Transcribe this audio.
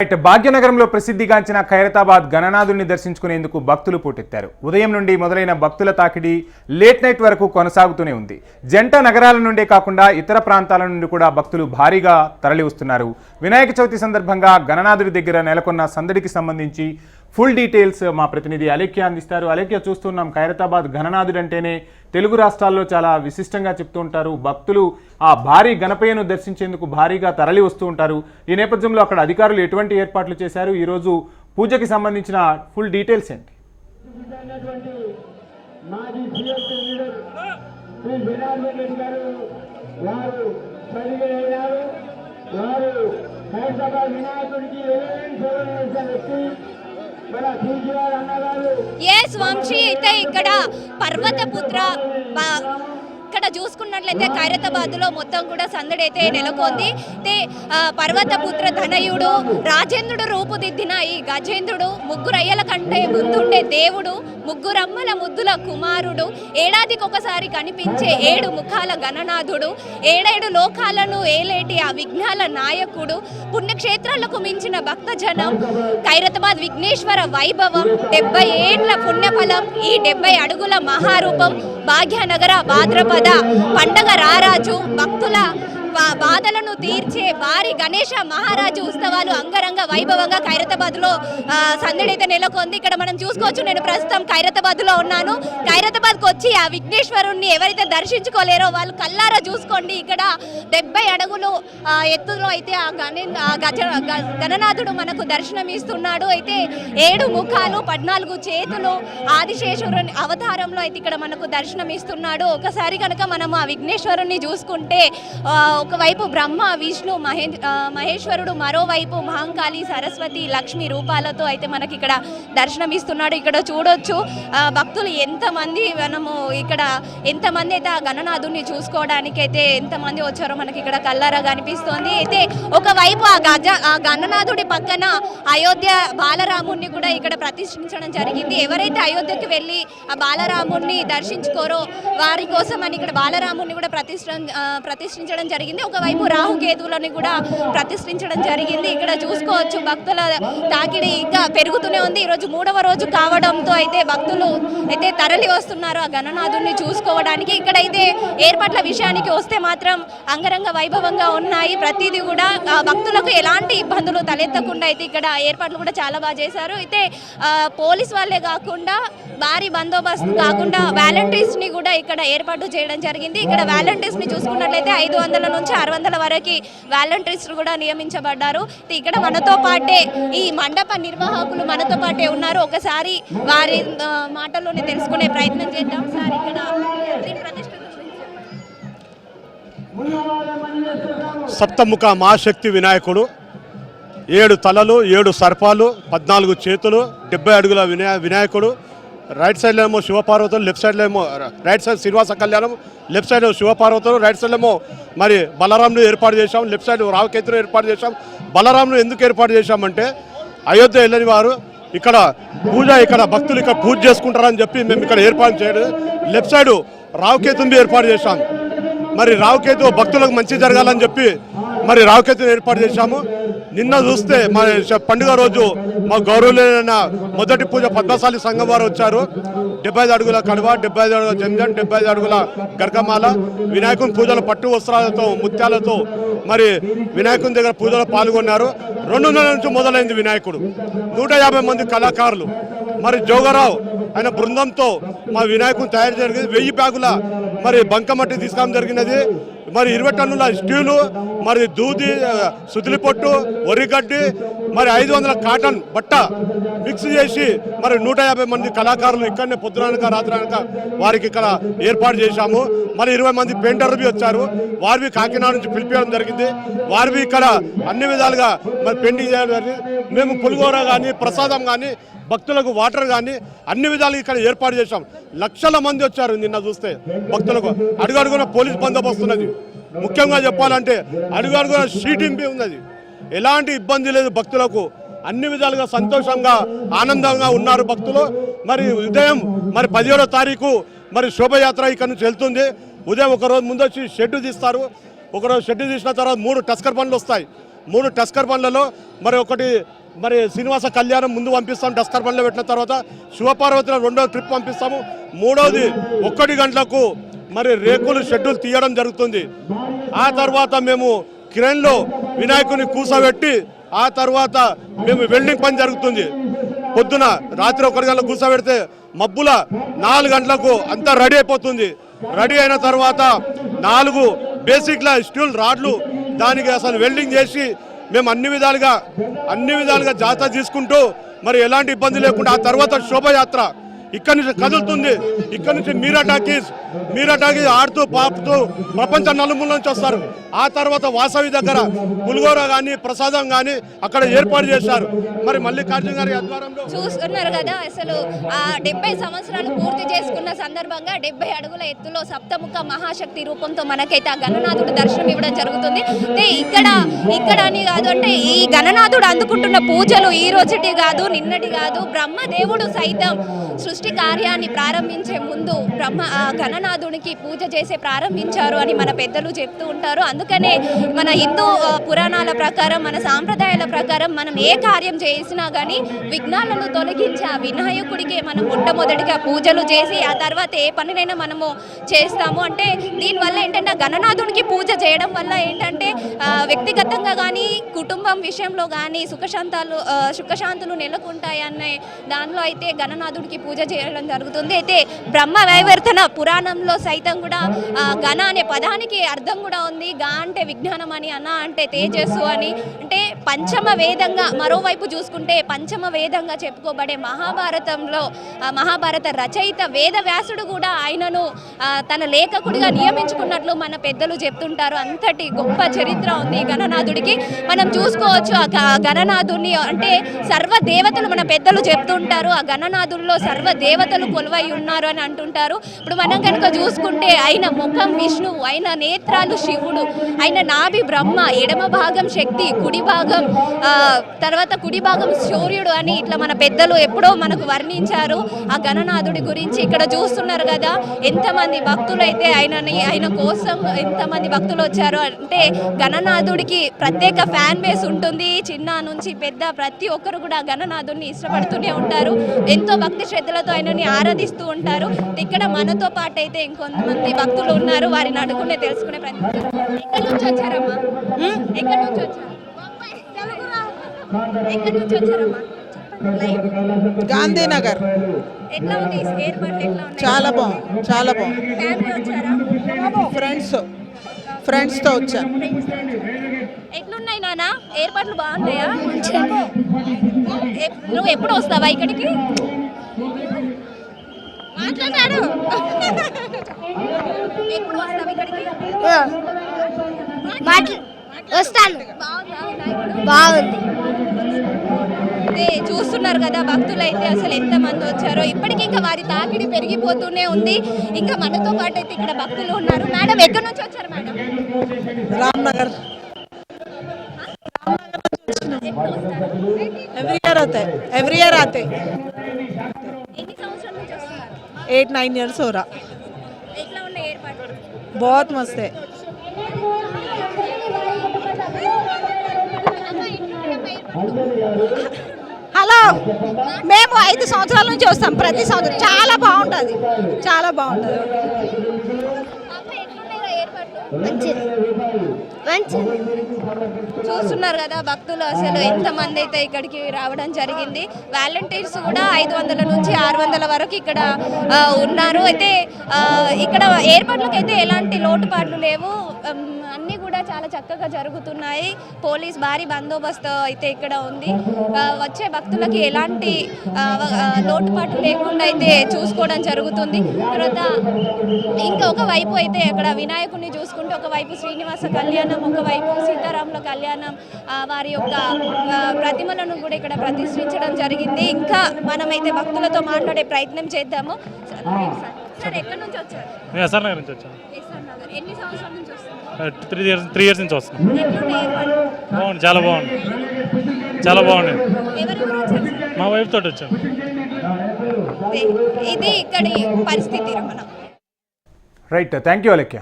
భాగ్యనగరంలో ప్రసిద్ధిగాంచిన ఖైరతాబాద్ గణనాథుని దర్శించుకునేందుకు భక్తులు పోటెత్తారు. ఉదయం నుండి మొదలైన భక్తుల తాకిడి లేట్ నైట్ వరకు కొనసాగుతూనే ఉంది. జంట నగరాల నుండే కాకుండా ఇతర ప్రాంతాల నుండి కూడా భక్తులు భారీగా తరలి వస్తున్నారు వినాయక చవితి సందర్భంగా గణనాథుడి దగ్గర నెలకొన్న సందడికి సంబంధించి ఫుల్ డీటెయిల్స్ మా ప్రతినిధి అలేఖ్య అందిస్తారు. అలేఖ్య చూస్తున్నాం ఖైరతాబాద్ ఘననాథుడంటేనే అంటేనే తెలుగు రాష్ట్రాల్లో చాలా విశిష్టంగా చెప్తూ ఉంటారు. భక్తులు ఆ భారీ గణపయ్యను దర్శించేందుకు భారీగా తరలి వస్తూ ఉంటారు. ఈ నేపథ్యంలో అక్కడ అధికారులు ఎటువంటి ఏర్పాట్లు చేశారు? ఈరోజు పూజకి సంబంధించిన ఫుల్ డీటెయిల్స్ ఏంటి? వారు వారు హైదరాబాద్ వినాయకుడికి వ్యక్తి ఎస్ వంశీ అయితే ఇక్కడ పర్వతపుత్ర బా- ఇక్కడ చూసుకున్నట్లయితే ఖైరతాబాద్లో మొత్తం కూడా సందడి అయితే నెలకొంది అయితే పర్వతపుత్ర ధనయుడు రాజేంద్రుడు రూపుదిద్దిన ఈ గజేంద్రుడు ముగ్గురయ్యల కంటే ముందుండే దేవుడు ముగ్గురమ్మల ముద్దుల కుమారుడు ఏడాదికి ఒకసారి కనిపించే ఏడు ముఖాల గణనాథుడు ఏడేడు లోకాలను ఏలేటి ఆ విఘ్నాల నాయకుడు పుణ్యక్షేత్రాలకు మించిన భక్తజనం ఖైరతాబాద్ విఘ్నేశ్వర వైభవం డెబ్బై ఏండ్ల పుణ్యఫలం ఈ డెబ్బై అడుగుల మహారూపం భాగ్యనగర భాద్రపద పండగ రారాజు భక్తుల బాధలను తీర్చే భారీ గణేష మహారాజు ఉత్సవాలు అంగరంగ వైభవంగా ఖైరతాబాద్లో సందడి అయితే నెలకొంది. ఇక్కడ మనం చూసుకోవచ్చు నేను ప్రస్తుతం ఖైరతాబాద్లో ఉన్నాను. ఖైరతాబాద్కి వచ్చి ఆ విఘ్నేశ్వరుణ్ణి ఎవరైతే దర్శించుకోలేరో వాళ్ళు కల్లారా చూసుకోండి. ఇక్కడ డెబ్బై అడుగులు ఎత్తులో అయితే ఆ గణే గజ గణనాథుడు మనకు దర్శనం ఇస్తున్నాడు. అయితే ఏడు ముఖాలు పద్నాలుగు చేతులు ఆదిశేశ్వరుని అవతారంలో అయితే ఇక్కడ మనకు దర్శనం ఇస్తున్నాడు. ఒకసారి కనుక మనం ఆ విఘ్నేశ్వరుణ్ణి చూసుకుంటే ఒకవైపు బ్రహ్మ విష్ణు మహే మహేశ్వరుడు మరోవైపు మహంకాళి సరస్వతి లక్ష్మి రూపాలతో అయితే మనకి ఇక్కడ దర్శనం ఇస్తున్నాడు ఇక్కడ చూడొచ్చు ఆ, భక్తులు ఎంతమంది మనము ఇక్కడ ఎంతమంది అయితే ఆ గణనాథుని చూసుకోవడానికి అయితే ఎంతమంది వచ్చారో మనకి ఇక్కడ కల్లారా కనిపిస్తోంది. అయితే ఒకవైపు ఆ గజ ఆ గణనాథుడి పక్కన అయోధ్య బాలరాముణ్ణి కూడా ఇక్కడ ప్రతిష్ఠించడం జరిగింది. ఎవరైతే అయోధ్యకి వెళ్ళి ఆ బాలరాముణ్ణి దర్శించుకోరో వారి కోసం అని ఇక్కడ బాలరాముడిని కూడా ప్రతిష్ఠ ప్రతిష్ఠించడం జరిగింది. ఒకవైపు రాహుకేతువులని కూడా ప్రతిష్ఠించడం జరిగింది. ఇక్కడ చూసుకోవచ్చు భక్తుల తాకిడి ఇంకా పెరుగుతూనే ఉంది. ఈరోజు మూడవ రోజు కావడంతో అయితే భక్తులు అయితే తరలి వస్తున్నారు ఆ గణనాథుడిని చూసుకోవడానికి. ఇక్కడైతే ఏర్పాట్ల విషయానికి వస్తే మాత్రం అంగరంగ వైభవంగా ఉన్నాయి. ప్రతిదీ కూడా భక్తులకు ఎలాంటి ఇబ్బందులు తలెత్తకుండా అయితే ఇక్కడ ఏర్పాట్లు కూడా చాలా బాగా చేశారు. అయితే పోలీస్ వాళ్ళే కాకుండా భారీ బందోబస్తు కాకుండా వాలంటీర్స్ని కూడా ఇక్కడ ఏర్పాటు చేయడం జరిగింది. ఇక్కడ వాలంటీర్స్ని చూసుకున్నట్లయితే ఐదు వందల నుంచి ఆరు వందల వరకు వాలంటీర్స్ కూడా నియమించబడ్డారు. ఇక్కడ మనతో పాటే ఈ మండప నిర్వాహకులు మనతో పాటే ఉన్నారు. ఒకసారి వారి మాటల్లోనే తెలుసుకునే ప్రయత్నం చేద్దాం. సార్ ఇక్కడ సప్తముఖ మహాశక్తి వినాయకుడు ఏడు తలలు ఏడు సర్పాలు పద్నాలుగు చేతులు డెబ్బై అడుగుల వినాయ వినాయకుడు రైట్ సైడ్లో ఏమో శివపార్వతులు లెఫ్ట్ సైడ్లో ఏమో right side Srinivasa Kalyanam left side శివపార్వతులు రైట్ సైడ్లో ఏమో మరి బలరాంను ఏర్పాటు చేశాం లెఫ్ట్ సైడ్ రావుకేతును ఏర్పాటు చేశాం. బలరాంను ఎందుకు ఏర్పాటు చేశామంటే అయోధ్య వెళ్ళని వారు ఇక్కడ పూజ ఇక్కడ భక్తులు ఇక్కడ పూజ చేసుకుంటారని చెప్పి మేము ఇక్కడ ఏర్పాటు చేయడం లెఫ్ట్ సైడ్ రావుకేతుని ఏర్పాటు చేశాం. మరి రావుకేతు భక్తులకు మంచి జరగాలని చెప్పి మరి రాకెత్తును ఏర్పాటు చేశాము. నిన్న చూస్తే మా పండుగ రోజు మా గౌరవులైన మొదటి పూజ పద్మశాలి సంఘం వారు వచ్చారు. డెబ్బై ఐదు అడుగుల కడువ డెబ్బై ఐదు అడుగుల జంజన్ డెబ్బై ఐదు అడుగుల గర్గమాల. వినాయకుని పూజలు పట్టు వస్త్రాలతో ముత్యాలతో మరి వినాయకుని దగ్గర పూజలో పాల్గొన్నారు. రెండున్నర నుంచి మొదలైంది వినాయకుడు. నూట యాభై మంది కళాకారులు. మరి జోగరావు ఆయన బృందంతో మా వినాయకుని తయారు జరిగింది. వెయ్యి బ్యాగుల మరి బంకమట్టి తీసుకోవడం జరిగినది. మరి ఇరవై టన్నుల స్టీలు మరి దూది ఆ, పొట్టు వరిగడ్డి మరి ఐదు వందల కాటన్ బట్ట మిక్స్ చేసి మరి నూట యాభై మంది కళాకారులు ఇక్కడనే పొద్దునక రాత్రనక వారికి ఇక్కడ ఏర్పాటు చేశాము. మరి ఇరవై మంది పెయింటర్లు వచ్చారు. వారివి కాకినాడ నుంచి పిలిపించడం జరిగింది. వారివి ఇక్కడ అన్ని విధాలుగా మరి పెయింటింగ్ చేయడం జరిగింది. మేము పులిగోర కానీ ప్రసాదం కానీ భక్తులకు వాటర్ కానీ అన్ని విధాలుగా ఇక్కడ ఏర్పాటు చేశాం. లక్షల మంది వచ్చారు నిన్న చూస్తే భక్తులకు. అడుగడుగున పోలీస్ బందోబస్తు ఉన్నది. ముఖ్యంగా చెప్పాలంటే అడుగడుగున షీటింగ్ ఉన్నది. ఎలాంటి ఇబ్బంది లేదు భక్తులకు. అన్ని విధాలుగా సంతోషంగా ఆనందంగా ఉన్నారు భక్తులు. మరి ఉదయం మరి పదిహేడో తారీఖు మరి శోభయాత్ర ఇక్కడ నుంచి వెళ్తుంది. ఉదయం ఒక రోజు ముందు వచ్చి షెడ్డు తీస్తారు. ఒకరోజు షెడ్డు తీసిన తర్వాత మూడు టస్కర్ బండ్లు వస్తాయి. మూడు టస్కర్ బండ్లలో మరి ఒకటి మరి శ్రీనివాస కళ్యాణం ముందు పంపిస్తాం టస్కర్ బండ్లో పెట్టిన తర్వాత శివపార్వతిలో రెండో ట్రిప్ పంపిస్తాము. మూడవది ఒక్కటి గంటలకు మరి రేకులు షెడ్యూల్ తీయడం జరుగుతుంది. ఆ తర్వాత మేము క్రేన్లో వినాయకుని కూసబెట్టి ఆ తర్వాత మేము వెల్డింగ్ పని జరుగుతుంది. పొద్దున రాత్రి ఒకటి గంటలకు కూర్చోబెడితే మబ్బుల నాలుగు గంటలకు అంతా రెడీ అయిపోతుంది. రెడీ అయిన తర్వాత నాలుగు బేసిక్ల స్టీల్ రాడ్లు దానికి అసలు వెల్డింగ్ చేసి మేము అన్ని విధాలుగా అన్ని విధాలుగా జాతర తీసుకుంటూ మరి ఎలాంటి ఇబ్బంది లేకుండా ఆ తర్వాత శోభయాత్ర ఇక్కడి నుంచి కదులుతుంది. ఇక్కడి నుంచి మీరా టాకీస్ మీరా టాకీస్ ఆడుతూ పాపుతూ ప్రపంచ నలుమూల నుంచి వస్తారు. ఆ తర్వాత వాసవి దగ్గర పులిగోర కానీ ప్రసాదం కానీ అక్కడ ఏర్పాటు చేశారు. మరి మల్లికార్జున గారి ఆధ్వర్యంలో చూస్తున్నారు కదా అసలు ఆ డెబ్బై సంవత్సరాలు పూర్తి చేసుకున్న సందర్భంగా డెబ్బై అడుగుల ఎత్తులో సప్తముఖ మహాశక్తి రూపంతో మనకైతే ఆ గణనాథుడు దర్శనం ఇవ్వడం జరుగుతుంది. ఇక్కడ ఇక్కడ అని కాదు అంటే ఈ గణనాథుడు అందుకుంటున్న పూజలు ఈ రోజుటి కాదు నిన్నటి కాదు బ్రహ్మదేవుడు సైతం సృష్టి కార్యాన్ని ప్రారంభించే ముందు బ్రహ్మ గణనాథునికి పూజ చేసే ప్రారంభించారు అని మన పెద్దలు చెప్తూ ఉంటారు. అందుకనే మన హిందూ పురాణాల ప్రకారం మన సాంప్రదాయాల ప్రకారం మనం ఏ కార్యం చేసినా కానీ విఘ్నాలను తొలగించి ఆ వినాయకుడికి మనం మొట్టమొదటిగా పూజలు చేసి ఆ తర్వాత ఏ పనినైనా మనము చేస్తాము. అంటే దీనివల్ల ఏంటంటే ఆ గణనాథునికి పూజ చేయడం వల్ల ఏంటంటే వ్యక్తిగతంగా కానీ కుటుంబం విషయంలో కానీ సుఖశాంతాలు సుఖశాంతులు నెలకొంటాయనే దానిలో అయితే గణనాథుడికి పూజ చేయడం జరుగుతుంది. అయితే బ్రహ్మ వైవర్తన పురాణంలో సైతం కూడా ఘన అనే పదానికి అర్థం కూడా ఉంది. గా అంటే విజ్ఞానం అని అన్న అంటే తేజస్సు అని. అంటే పంచమ వేదంగా మరోవైపు చూసుకుంటే పంచమ వేదంగా చెప్పుకోబడే మహాభారతంలో మహాభారత రచయిత వేదవ్యాసుడు కూడా ఆయనను తన లేఖకుడిగా నియమించుకున్నట్లు మన పెద్దలు చెప్తుంటారు. అంతటి గొప్ప చరిత్ర ఉంది గణనాథుడికి. మనం చూసుకోవచ్చు ఆ గ- గణనాథుడిని అంటే సర్వ దేవతలు మన పెద్దలు చెప్తుంటారు. ఆ గణనాథుల్లో సర్వ దేవతలు కొలువై ఉన్నారు అని అంటుంటారు. ఇప్పుడు మనం కనుక చూసుకుంటే ఆయన ముఖం విష్ణువు ఆయన నేత్రాలు శివుడు ఆయన నాభి బ్రహ్మ ఎడమ భాగం శక్తి కుడి భాగం తర్వాత కుడి భాగం సూర్యుడు అని ఇట్లా మన పెద్దలు ఎప్పుడో మనకు వర్ణించారు. ఆ గణనాథుడి గురించి ఇక్కడ చూస్తున్నారు కదా. ఎంతమంది భక్తులు అయితే ఆయనని ఆయన కోసం ఎంతమంది భక్తులు వచ్చారు అంటే గణనాథుడికి ప్రత్యేక ఫ్యాన్ బేస్ ఉంటుంది. చిన్న నుంచి పెద్ద ప్రతి ఒక్కరు కూడా గణనాథుడిని ఇష్టపడుతూనే ఉంటారు. ఎంతో భక్తి శ్రద్ధలతో ఆయనని ఆరాధిస్తూ ఉంటారు. ఇక్కడ మనతో పాటు అయితే ఇంకొంతమంది భక్తులు ఉన్నారు. వారిని అడుగునే తెలుసుకునే ప్రయత్నం ఎక్కడి నుంచి వచ్చారమ్మా? ఎక్కడి నుంచి వచ్చారు? ఎక్కడి నుంచి వచ్చారమ్మా. గాంధీనగర్. ఎట్లా ఉంది? ఈ ఏర్పాట్లు ఎట్లా ఉన్నాయి? చాలా బాగుంది చాలా బాగుంది ఫ్యామిలీ వచ్చారా? ఫ్రెండ్స్ ఫ్రెండ్స్తో వచ్చాను ఎట్లున్నాయి నాన్న? ఏర్పాట్లు బాగున్నాయా? నువ్వు ఎప్పుడు వస్తావా ఇక్కడికి మాట్లాడాడు ఎప్పుడు వస్తావు ఇక్కడికి వస్తాను. బాగుందా. చూస్తున్నారు కదా భక్తులు అయితే అసలు ఎంత మంది వచ్చారో. ఇప్పటికీ ఇంకా వారి తాకిడి పెరిగిపోతూనే ఉంది. ఇంకా మనతో పాటు అయితే ఇక్కడ భక్తులు ఉన్నారు. మేడం ఎక్కడి నుంచి వచ్చారు మేడం? రామ్నగర్. ఎవ్రీ ఇయర్ అవుతాయి ఎవ్రీ ఇయర్ అవుతాయి ఎన్ని సంవత్సరాల నుంచి వస్తున్నారు? बहुत मस्त है హలో మేము ఐదు సంవత్సరాల నుంచి వస్తాం ప్రతి సంవత్సరం చాలా బాగుంటుంది చాలా బాగుంటుంది పాప ఎట్లున్నాయి ఏర్పాట్లు మంచిది మంచి చూస్తున్నారు కదా భక్తులు అసలు ఎంతమంది అయితే ఇక్కడికి రావడం జరిగింది. వాలంటీర్స్ కూడా ఐదు వందల నుంచి ఆరు వందల వరకు ఇక్కడ ఆ, ఉన్నారు. అయితే ఆ, ఇక్కడ ఏర్పాట్లకైతే అయితే ఎలాంటి లోటుపాట్లు లేవు. అన్ని చాలా చక్కగా జరుగుతున్నాయి. పోలీస్ భారీ బందోబస్తు అయితే ఇక్కడ ఉంది. వచ్చే భక్తులకి ఎలాంటి లోటుపాటు లేకుండా అయితే చూసుకోవడం జరుగుతుంది. తర్వాత ఇంకా ఒక వైపు అయితే అక్కడ వినాయకుడిని చూసుకుంటే ఒకవైపు శ్రీనివాస కళ్యాణం ఒకవైపు సీతారాముల కళ్యాణం వారి యొక్క ప్రతిమలను కూడా ఇక్కడ ప్రతిష్ఠించడం జరిగింది. ఇంకా మనమైతే భక్తులతో మాట్లాడే ప్రయత్నం చేద్దాము. సార్, ఎక్కడి నుంచి వచ్చారు? ఎన్ని సంవత్సరాల నుంచి త్రీ ఇయర్స్ నుంచి వస్తున్నాం? బాగుంది చాలా బాగుంది చాలా బాగుంది? మా వైఫ్ తోటి వచ్చాం ఇది ఇక్కడి పరిస్థితి Ramana right thank you Alekhya